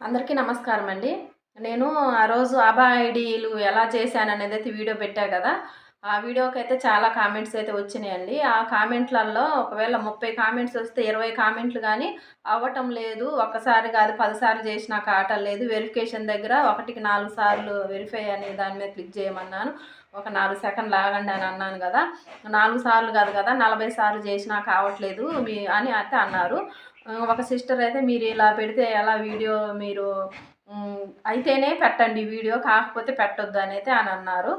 అందరికీ నమస్కారం అండి నేను ఆ రోజు అబా ఐడీలు ఎలా చేశాను అనేది అయితే వీడియో పెట్టా కదా. ఆ వీడియోకి అయితే చాలా కామెంట్స్ అయితే వచ్చినాయండి. ఆ కామెంట్లలో ఒకవేళ ముప్పై కామెంట్స్ వస్తే ఇరవై కామెంట్లు కానీ అవ్వటం లేదు. ఒక్కసారి కాదు పదిసార్లు చేసినా కావటం లేదు. వెరిఫికేషన్ దగ్గర ఒకటికి నాలుగు సార్లు వెరిఫై అనే దాని మీద క్లిక్ చేయమన్నాను. ఒక నాలుగు సెకండ్లు ఆగండి అని అన్నాను కదా. నాలుగు సార్లు కాదు కదా నలభై సార్లు చేసినా కావట్లేదు మీ అని అయితే అన్నారు. ఒక సిస్టర్ అయితే మీరు ఇలా పెడితే ఎలా వీడియో మీరు అయితేనే పెట్టండి వీడియో కాకపోతే పెట్టొద్దు అని అయితే అని అన్నారు.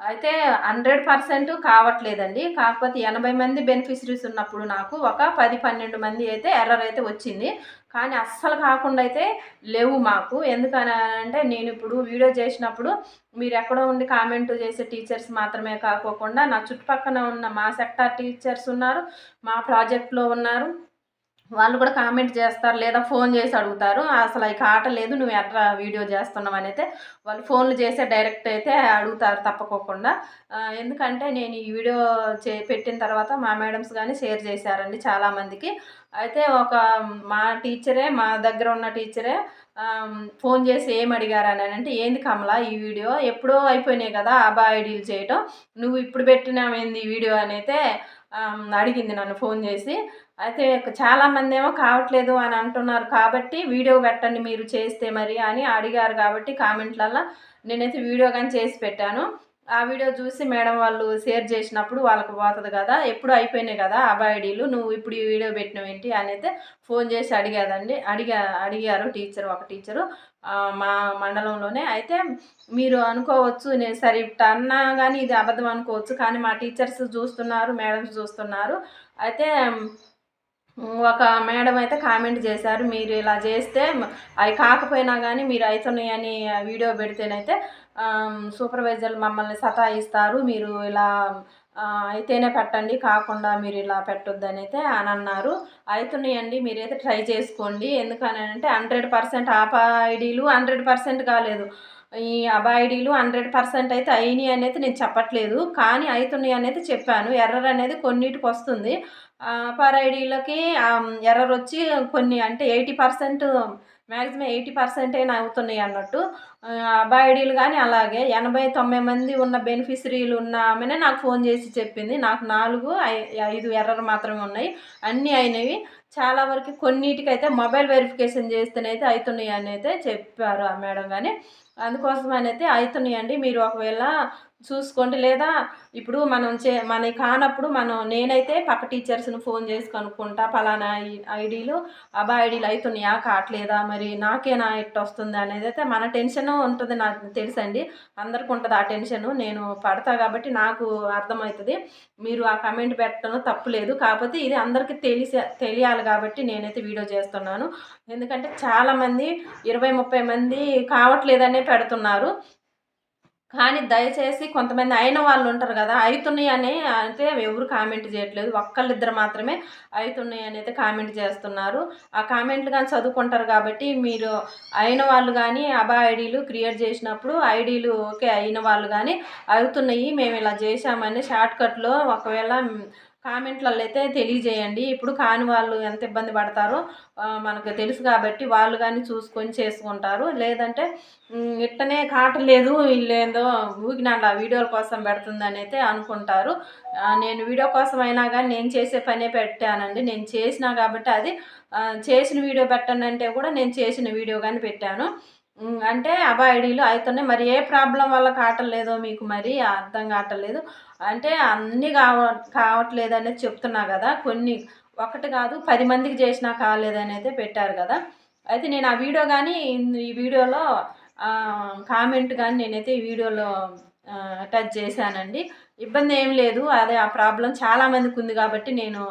అయితే హండ్రెడ్ పర్సెంట్ కావట్లేదండి. కాకపోతే ఎనభై మంది బెనిఫిషరీస్ ఉన్నప్పుడు నాకు ఒక పది పన్నెండు మంది అయితే ఎర్రర్ అయితే వచ్చింది. కానీ అస్సలు కాకుండా అయితే లేవు మాకు. ఎందుకనంటే నేను ఇప్పుడు వీడియో చేసినప్పుడు మీరు ఎక్కడో ఉండి కామెంట్ చేసే టీచర్స్ మాత్రమే కాకోకుండా నా చుట్టుపక్కన ఉన్న మా సెక్టార్ టీచర్స్ ఉన్నారు మా ప్రాజెక్ట్లో ఉన్నారు. వాళ్ళు కూడా కామెంట్ చేస్తారు లేదా ఫోన్ చేసి అడుగుతారు. అసలు అవి లేదు నువ్వు ఎట్లా వీడియో చేస్తున్నావు అని అయితే వాళ్ళు ఫోన్లు చేసే డైరెక్ట్ అయితే అడుగుతారు తప్పకోకుండా. ఎందుకంటే నేను ఈ వీడియో చే పెట్టిన తర్వాత మా మేడమ్స్ కానీ షేర్ చేశారండి చాలామందికి. అయితే ఒక మా టీచరే మా దగ్గర ఉన్న టీచరే ఫోన్ చేసి ఏం అడిగారు అని అంటే ఏంది కమల ఈ వీడియో ఎప్పుడో అయిపోయినాయి కదా అబా ఐడీలు చేయటం. నువ్వు ఇప్పుడు పెట్టినామేంది ఈ వీడియో? అని అయితే అడిగింది నన్ను ఫోన్ చేసి. అయితే చాలామంది ఏమో కావట్లేదు అని అంటున్నారు కాబట్టి వీడియో పెట్టండి మీరు చేస్తే మరి అని అడిగారు కాబట్టి కామెంట్లలో నేనైతే వీడియో కానీ చేసి పెట్టాను. ఆ వీడియో చూసి మేడం వాళ్ళు షేర్ చేసినప్పుడు వాళ్ళకి పోతుంది కదా ఎప్పుడు అయిపోయినాయి కదా అబాయిడీలు నువ్వు ఇప్పుడు ఈ వీడియో పెట్టినవి ఏంటి అని అయితే ఫోన్ చేసి అడిగాదండి. అడిగా అడిగారు టీచర్ ఒక టీచరు మా మండలంలోనే. అయితే మీరు అనుకోవచ్చు నేను సరే ఇప్పుడు అన్నా కానీ ఇది అబద్ధం అనుకోవచ్చు కానీ మా టీచర్స్ చూస్తున్నారు మేడమ్స్ చూస్తున్నారు. అయితే ఒక మేడం అయితే కామెంట్ చేశారు మీరు ఇలా చేస్తే అవి కాకపోయినా కానీ మీరు అవుతున్నాయని వీడియో పెడితేనైతే సూపర్వైజర్లు మమ్మల్ని సతాయిస్తారు మీరు ఇలా అయితేనే పెట్టండి కాకుండా మీరు ఇలా పెట్టొద్దని అయితే అని అన్నారు. అవుతున్నాయండి మీరైతే ట్రై చేసుకోండి. ఎందుకని అంటే హండ్రెడ్ పర్సెంట్ ఆప ఐడీలు హండ్రెడ్ పర్సెంట్ కాలేదు. ఈ అబా ఐడీలు హండ్రెడ్ పర్సెంట్ అయితే అయినాయి అనేది నేను చెప్పట్లేదు. కానీ అవుతున్నాయి అనేది చెప్పాను. ఎర్రర్ అనేది కొన్నిటికి వస్తుంది. పర్ ఐడీలకి ఎర్రర్ వచ్చి కొన్ని అంటే ఎయిటీ పర్సెంట్ మ్యాక్సిమం ఎయిటీ పర్సెంటే అవుతున్నాయి అన్నట్టు. అబ్బాయి ఐడీలు కానీ అలాగే ఎనభై తొంభై మంది ఉన్న బెనిఫిషరీలు ఉన్న ఆమెనే నాకు ఫోన్ చేసి చెప్పింది. నాకు నాలుగు ఐ- ఐదు ఎర్రర్ మాత్రమే ఉన్నాయి. అన్నీ అయినవి. చాలా వరకు కొన్నిటికైతే మొబైల్ వెరిఫికేషన్ చేస్తేనైతే అవుతున్నాయి అని అయితే చెప్పారు ఆ మేడం కానీ అందుకోసమని అయితే అవుతున్నాయండి మీరు ఒకవేళ చూసుకోండి. లేదా ఇప్పుడు మనం చే మనకి కానప్పుడు మనం నేనైతే పక్క టీచర్స్ని ఫోన్ చేసి కనుక్కుంటా ఫలానా ఐడీలు అబ్బా ఐడీలు అవుతున్నాయా కావట్లేదా మరి నాకేనా ఇట్ట వస్తుంది అనేది అయితే మన టెన్షన్ ఉంటుంది నాకు తెలుసండి. అందరికి ఉంటుంది ఆ టెన్షన్. నేను పడతా కాబట్టి నాకు అర్థమవుతుంది. మీరు ఆ కమెంట్ పెట్టడం తప్పులేదు కాకపోతే ఇది అందరికీ తెలిసి తెలియాలి కాబట్టి నేనైతే వీడియో చేస్తున్నాను. ఎందుకంటే చాలామంది ఇరవై ముప్పై మంది కావట్లేదనే పెడుతున్నారు. కానీ దయచేసి కొంతమంది అయిన వాళ్ళు ఉంటారు కదా అవుతున్నాయని అని అయితే ఎవరు కామెంట్ చేయట్లేదు. ఒక్కళ్ళిద్దరు మాత్రమే అవుతున్నాయని అని అయితే కామెంట్ చేస్తున్నారు. ఆ కామెంట్లు కానీ చదువుకుంటారు కాబట్టి మీరు అయిన వాళ్ళు కానీ అబా ఐడీలు క్రియేట్ చేసినప్పుడు ఐడీలు ఓకే అయిన వాళ్ళు కానీ అవుతున్నాయి మేము ఇలా చేశామని షార్ట్కట్లో ఒకవేళ కామెంట్లలో అయితే తెలియజేయండి. ఇప్పుడు కాని వాళ్ళు ఎంత ఇబ్బంది పడతారో మనకు తెలుసు కాబట్టి వాళ్ళు కానీ చూసుకొని చేసుకుంటారు. లేదంటే ఇట్టనే కాటలేదు వీళ్ళేందో ఊగినాళ్ళ వీడియోల కోసం పెడుతుందని అయితే అనుకుంటారు నేను వీడియో కోసం అయినా కానీ నేను చేసే పనే పెట్టానండి. నేను చేసినా కాబట్టి అది చేసిన వీడియో పెట్టనంటే కూడా నేను చేసిన వీడియో కానీ పెట్టాను. అంటే అబాయిడీలు అవుతున్నాయి మరి ఏ ప్రాబ్లం వల్ల కావట్లేదో మీకు మరి అర్థం కావట్లేదు. అంటే అన్నీ కావ కావట్లేదు అనేది చెప్తున్నా కదా. కొన్ని ఒకటి కాదు పది మందికి చేసినా కాలేదని అయితే పెట్టారు కదా. అయితే నేను ఆ వీడియో కానీ ఈ వీడియోలో కామెంట్ కానీ నేనైతే ఈ వీడియోలో టచ్ చేశానండి. ఇబ్బంది ఏం లేదు. అదే ఆ ప్రాబ్లం చాలామందికి ఉంది కాబట్టి నేను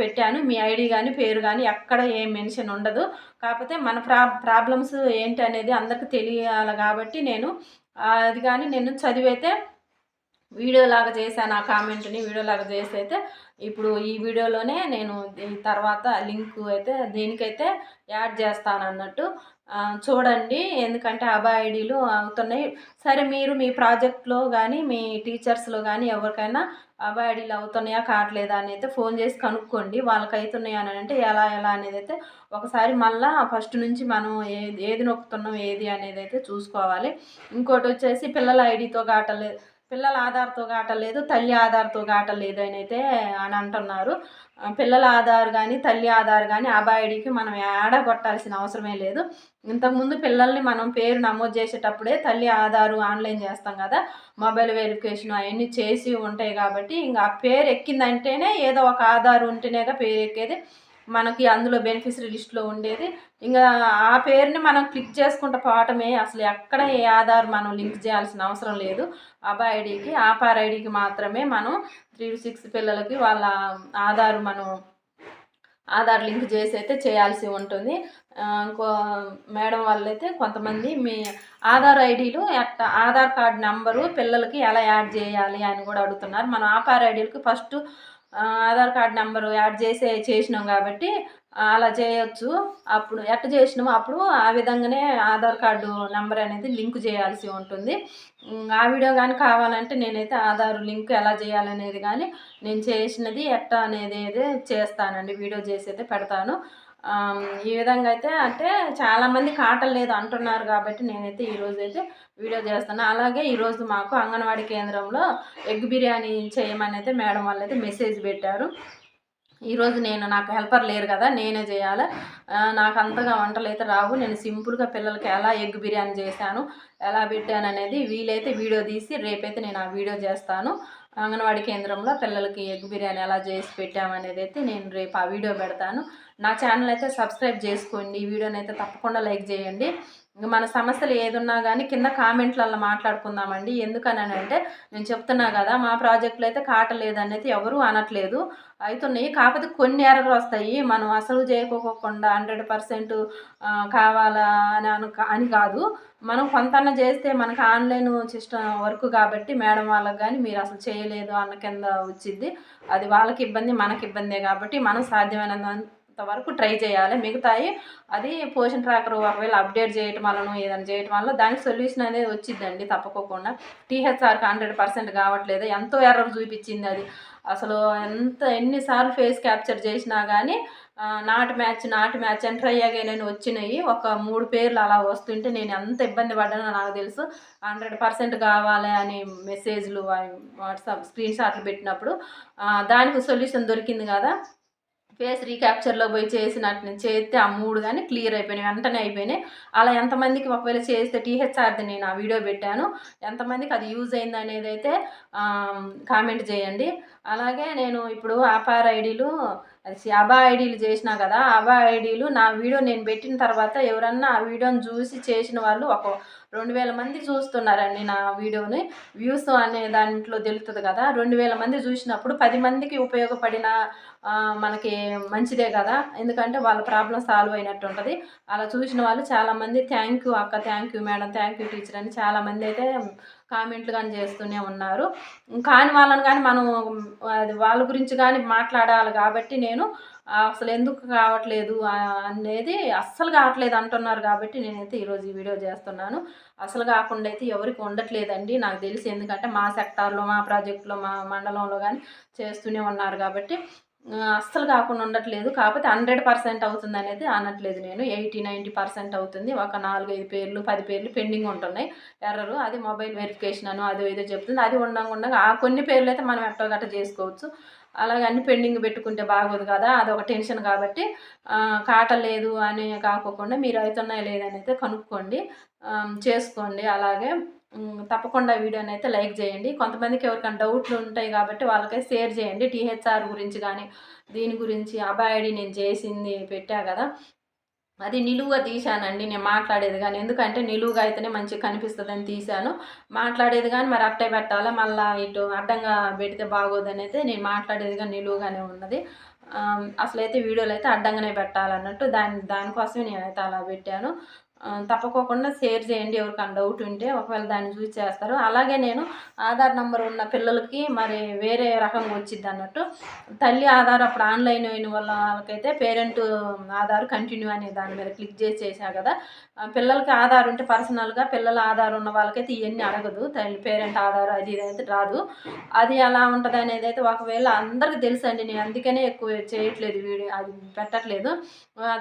పెట్టాను. మీ ఐడి కానీ పేరు కానీ ఎక్కడ ఏం మెన్షన్ ఉండదు. కాకపోతే మన ప్రా ప్రాబ్లమ్స్ ఏంటి అనేది అందరికీ తెలియాలి కాబట్టి నేను అది కానీ నేను చదివైతే వీడియోలాగా చేశాను. ఆ కామెంట్ని వీడియోలాగా చేసి అయితే ఇప్పుడు ఈ వీడియోలోనే నేను తర్వాత లింక్ అయితే దేనికైతే యాడ్ చేస్తాను అన్నట్టు చూడండి. ఎందుకంటే అబా ఐడీలు అవుతున్నాయి. సరే మీరు మీ ప్రాజెక్ట్లో కానీ మీ టీచర్స్లో కానీ ఎవరికైనా అబాయిడీలు అవుతున్నాయా? కావట్లేదా? అని అయితే ఫోన్ చేసి కనుక్కోండి. వాళ్ళకి అవుతున్నాయా అని అంటే ఎలా ఎలా అనేది అయితే ఒకసారి మళ్ళీ ఫస్ట్ నుంచి మనం ఏది ఏది నొక్కుతున్నాం ఏది అనేది అయితే చూసుకోవాలి. ఇంకోటి వచ్చేసి పిల్లల ఐడితో కావట్లేదు పిల్లల ఆధార్తో గాటలేదు తల్లి ఆధార్తో గాటలేదు అని అయితే అని అంటున్నారు. పిల్లల ఆధార్ కానీ తల్లి ఆధార్ కానీ అబాయిడికి మనం ఏడ కొట్టాల్సిన అవసరమే లేదు. ఇంతకుముందు పిల్లల్ని మనం పేరు నమోదు చేసేటప్పుడే తల్లి ఆధారు ఆన్లైన్ చేస్తాం కదా మొబైల్ వెరిఫికేషన్ అవన్నీ చేసి ఉంటాయి కాబట్టి ఇంకా ఆ పేరు ఎక్కిందంటేనే ఏదో ఒక ఆధార్ ఉంటేనేగా పేరు ఎక్కేది. మనకి అందులో బెనిఫిషరీ లిస్ట్లో ఉండేది. ఇంకా ఆ పేరుని మనం క్లిక్ చేసుకుంటూ పోవటమే అసలు ఎక్కడ ఏ ఆధార్ మనం లింక్ చేయాల్సిన అవసరం లేదు. అబా ఐడికి ఆపార్ ఐడికి మాత్రమే మనం త్రీ సిక్స్ పిల్లలకి వాళ్ళ ఆధార్ మనం ఆధార్ లింక్ చేసి అయితే చేయాల్సి ఉంటుంది. ఇంకో మేడం వాళ్ళైతే కొంతమంది మీ ఆధార్ ఐడీలు ఆధార్ కార్డ్ నెంబరు పిల్లలకి ఎలా యాడ్ చేయాలి అని కూడా అడుగుతున్నారు. మనం ఆపార్ ఐడీలకు first Aadhaar card number add చేసే చేసినాం కాబట్టి అలా చేయొచ్చు. అప్పుడు ఎట్ట చేసినాము అప్పుడు ఆ విధంగానే ఆధార్ కార్డు నెంబర్ అనేది లింక్ చేయాల్సి ఉంటుంది. ఆ వీడియో కానీ కావాలంటే నేనైతే ఆధార్ లింక్ ఎలా చేయాలనేది కానీ నేను చేసినది ఎట్ట అనేది చేస్తానండి. వీడియో చేసి అయితే పెడతాను. ఈ విధంగా అయితే అంటే చాలామంది కాటలు లేదు అంటున్నారు కాబట్టి నేనైతే ఈరోజు అయితే వీడియో చేస్తాను. అలాగే ఈరోజు మాకు అంగన్వాడీ కేంద్రంలో ఎగ్ బిర్యానీ చేయమని అయితే మేడం వాళ్ళు అయితే మెసేజ్ పెట్టారు. ఈరోజు నేను నాకు హెల్పర్ లేరు కదా నేనే చేయాలి. నాకు అంతగా వంటలు అయితే రావు. నేను సింపుల్గా పిల్లలకి ఎలా ఎగ్ బిర్యానీ చేశాను ఎలా పెట్టాను అనేది వీలైతే వీడియో తీసి రేపైతే నేను ఆ వీడియో చేస్తాను. అంగన్వాడీ కేంద్రంలో పిల్లలకి ఎగ్ బిర్యానీ ఎలా చేసి పెట్టామనేది అయితే నేను రేపు ఆ వీడియో పెడతాను. నా ఛానల్ అయితే సబ్స్క్రైబ్ చేసుకోండి. వీడియోని అయితే తప్పకుండా లైక్ చేయండి. మన సమస్యలు ఏదున్నా కానీ కింద కామెంట్లలో మాట్లాడుకుందామండి. ఎందుకని అంటే నేను చెప్తున్నా కదా మా ప్రాజెక్టులో అయితే కాటలేదు అనేది ఎవరూ అనట్లేదు. అవుతున్నాయి కాకపోతే కొన్ని ఎర్రలు వస్తాయి. మనం అసలు చేయకోకుండా హండ్రెడ్ పర్సెంట్ కావాలా అని అను అని కాదు. మనం కొంతన్న చేస్తే మనకు ఆన్లైన్ సిస్టమ్ వర్క్ కాబట్టి మేడం వాళ్ళకి కానీ మీరు అసలు చేయలేదు అన్న కింద వచ్చింది. అది వాళ్ళకి ఇబ్బంది మనకి ఇబ్బందే కాబట్టి మనం సాధ్యమైనంత వరకు ట్రై చేయాలి. మిగతాయి అది పోషన్ ట్రాకర్ ఒకవేళ అప్డేట్ చేయటం వలన ఏదైనా చేయటం వల్ల దానికి సొల్యూషన్ అనేది వచ్చిందండి తప్పకోకుండా. టీహెచ్ఆర్కి హండ్రెడ్ పర్సెంట్ కావట్లేదు. ఎంతో ఎర్రర్ చూపించింది అది. అసలు ఎంత ఎన్నిసార్లు ఫేస్ క్యాప్చర్ చేసినా కానీ నాటు మ్యాచ్ నాటు మ్యాచ్ ఎంటర్ అయ్యాగా నేను వచ్చినాయి. ఒక మూడు పేర్లు అలా వస్తుంటే నేను ఎంత ఇబ్బంది పడ్డానో నాకు తెలుసు. హండ్రెడ్ పర్సెంట్ కావాలి అని మెసేజ్లు వాట్సాప్ స్క్రీన్ షాట్లు పెట్టినప్పుడు దానికి సొల్యూషన్ దొరికింది కదా. ఫేస్ రీక్యాప్చర్లో పోయి చేసినట్టు చేస్తే ఆ మూడు కానీ క్లియర్ అయిపోయినాయి వెంటనే అయిపోయినాయి. అలా ఎంతమందికి ఒకవేళ చేస్తే టీహెచ్ఆర్ది నేను ఆ వీడియో పెట్టాను. ఎంతమందికి అది యూజ్ అయింది అనేది అయితే కామెంట్ చేయండి. అలాగే నేను ఇప్పుడు ఆపార్ ఐడీలు అది అబా ఐడీలు చేసినా కదా అబా ఐడీలు నా వీడియో నేను పెట్టిన తర్వాత ఎవరన్నా ఆ వీడియోని చూసి చేసిన వాళ్ళు ఒక రెండు వేల మంది చూస్తున్నారండి నా వీడియోని. వ్యూస్ అనే దాంట్లో తెలుస్తుంది కదా రెండు వేల మంది చూసినప్పుడు పది మందికి ఉపయోగపడిన మనకి మంచిదే కదా. ఎందుకంటే వాళ్ళ ప్రాబ్లం సాల్వ్ అయినట్టు ఉంటుంది. అలా చూసిన వాళ్ళు చాలామంది థ్యాంక్ యూ అక్క thank you madam thank you teacher అని చాలామంది అయితే కామెంట్లు కానీ చేస్తూనే ఉన్నారు. కాని వాళ్ళని కానీ మనం అది వాళ్ళ గురించి కానీ మాట్లాడాలి కాబట్టి నేను అసలు ఎందుకు కావట్లేదు అనేది అస్సలు కావట్లేదు అంటున్నారు కాబట్టి నేనైతే ఈరోజు ఈ వీడియో చేస్తున్నాను. అసలు కాకుండా అయితే ఎవరికి ఉండట్లేదండి. నాకు తెలిసి ఎందుకంటే మా సెక్టార్లో మా ప్రాజెక్టులో మా మండలంలో కానీ చేస్తూనే ఉన్నారు కాబట్టి అస్సలు కాకుండా ఉండట్లేదు. కాకపోతే హండ్రెడ్ పర్సెంట్ అవుతుంది అనేది అనట్లేదు నేను. ఎయిటీ నైంటీ పర్సెంట్ అవుతుంది. ఒక నాలుగైదు పేర్లు పది పేర్లు పెండింగ్ ఉంటున్నాయి. ఎర్రరు అది మొబైల్ వెరిఫికేషన్ అను అది ఏదో చెప్తుంది. అది ఉండగా ఆ కొన్ని పేర్లు అయితే మనం ఎట్టో గట్ట చేసుకోవచ్చు. అలాగే అన్ని పెండింగ్ పెట్టుకుంటే బాగోదు కదా. అది ఒక టెన్షన్ కాబట్టి కాటలేదు అని కాకోకుండా మీరు అవుతున్నాయి లేదని అయితే కనుక్కోండి. చేసుకోండి. అలాగే తప్పకుండా వీడియోని అయితే లైక్ చేయండి. కొంతమందికి ఎవరికైనా డౌట్లు ఉంటాయి కాబట్టి వాళ్ళకై షేర్ చేయండి. టీహెచ్ఆర్ గురించి కానీ దీని గురించి అబాయిడి నేను చేసింది పెట్టా కదా. అది నిలువుగా తీశానండి నేను మాట్లాడేది కానీ. ఎందుకంటే నిలువుగా అయితేనే మంచిగా కనిపిస్తుందని తీశాను. మాట్లాడేది కానీ మరి అట్టే పెట్టాలా? మళ్ళీ ఇటు అడ్డంగా పెడితే బాగోదని అయితే నేను మాట్లాడేది కానీ నిలువుగానే ఉన్నది. అసలైతే వీడియోలు అయితే అడ్డంగానే పెట్టాలన్నట్టు దాని దానికోసమే నేనైతే అలా పెట్టాను. తప్పకోకుండా షేర్ చేయండి ఎవరికైనా డౌట్ ఉంటే. ఒకవేళ దాన్ని చూసి చేస్తారు. అలాగే నేను ఆధార్ నెంబర్ ఉన్న పిల్లలకి మరి వేరే రకంగా వచ్చింది అన్నట్టు. తల్లి ఆధార్ అప్పుడు ఆన్లైన్ అయిన వాళ్ళ వాళ్ళకైతే పేరెంట్ ఆధార్ కంటిన్యూ అనే దాని మీద క్లిక్ చేసి చేసా కదా. పిల్లలకి ఆధార్ ఉంటే పర్సనల్గా పిల్లల ఆధార్ ఉన్న వాళ్ళకైతే ఇవన్నీ అడగదు. తల్లి పేరెంట్ ఆధార్ అది ఇది అయితే రాదు. అది ఎలా ఉంటుంది అనేది అయితే ఒకవేళ అందరికీ తెలుసు అండి. నేను అందుకనే ఎక్కువ చేయట్లేదు వీడియో అది పెట్టట్లేదు.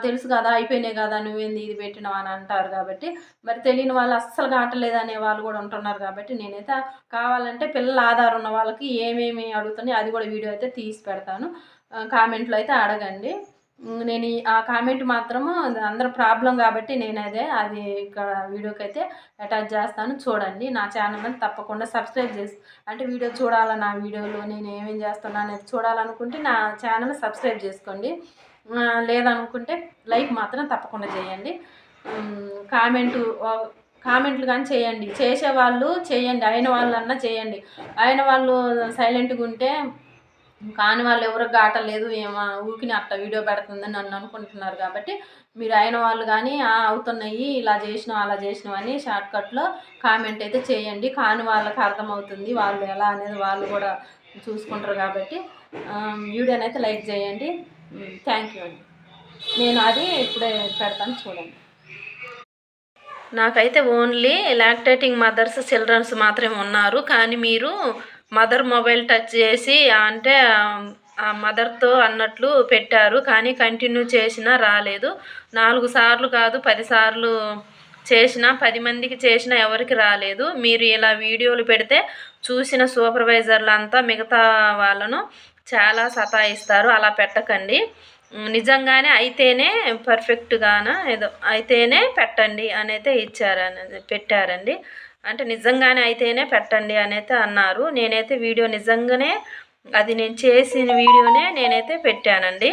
తెలుసు కదా అయిపోయినాయి కదా నువ్వేంది ఇది పెట్టినావు అని అంటారు కాబట్టి మరి తెలియని వాళ్ళు అస్సలు కావట్లేదు అనే వాళ్ళు కూడా ఉంటున్నారు కాబట్టి నేనైతే కావాలంటే పిల్లల ఆధారం ఉన్న వాళ్ళకి ఏమేమి అడుగుతున్నాయి అది కూడా వీడియో అయితే తీసి పెడతాను. కామెంట్లో అయితే అడగండి. నేను ఆ కామెంట్ మాత్రము అందరూ ప్రాబ్లం కాబట్టి నేను అదే అది ఇక్కడ వీడియోకి అయితే అటాచ్ చేస్తాను. చూడండి నా ఛానల్ తప్పకుండా సబ్స్క్రైబ్ చేసి అంటే వీడియో చూడాలా నా వీడియోలో నేను ఏమేం చేస్తున్నాను అనేది చూడాలనుకుంటే నా ఛానల్ సబ్స్క్రైబ్ చేసుకోండి. లేదనుకుంటే లైక్ మాత్రం తప్పకుండా చేయండి. కామెంటు కామెంట్లు కానీ చేయండి. చేసేవాళ్ళు చేయండి. అయిన వాళ్ళన్నా చేయండి. అయిన వాళ్ళు సైలెంట్గా ఉంటే కాని వాళ్ళు ఎవరికి ఎవరు గాటలేదు ఏమో ఊకిని అట్ట వీడియో పెడుతుందని నన్ను అనుకుంటున్నారు కాబట్టి మీరు అయిన వాళ్ళు కానీ అవుతున్నాయి ఇలా చేసినావు అలా చేసినావు అని షార్ట్కట్లో కామెంట్ అయితే చేయండి. కాని వాళ్ళకి అర్థమవుతుంది వాళ్ళు ఎలా అనేది వాళ్ళు కూడా చూసుకుంటారు కాబట్టి వీడియోని అయితే లైక్ చేయండి. థ్యాంక్ యూ అండి. నేను అది ఇప్పుడే పెడతాను చూడండి. నాకైతే ఓన్లీ లాక్టేటింగ్ మదర్స్ చిల్డ్రన్స్ మాత్రమే ఉన్నారు. కానీ మీరు మదర్ మొబైల్ టచ్ చేసి అంటే ఆ మదర్తో అన్నట్లు పెట్టారు. కానీ కంటిన్యూ చేసినా రాలేదు. నాలుగు సార్లు కాదు పదిసార్లు చేసినా పది మందికి చేసినా ఎవరికి రాలేదు. మీరు ఇలా వీడియోలు పెడితే చూసిన సూపర్వైజర్లు అంతా మిగతా వాళ్ళను చాలా సతాయిస్తారు. అలా పెట్టకండి. నిజంగానే అయితేనే పర్ఫెక్ట్గాన ఏదో అయితేనే పెట్టండి అనైతే ఇచ్చారని పెట్టారండి. అంటే నిజంగానే అయితేనే పెట్టండి అనైతే అన్నారు. నేనైతే వీడియో నిజంగానే అది నేను చేసిన వీడియోనే నేనైతే పెట్టానండి.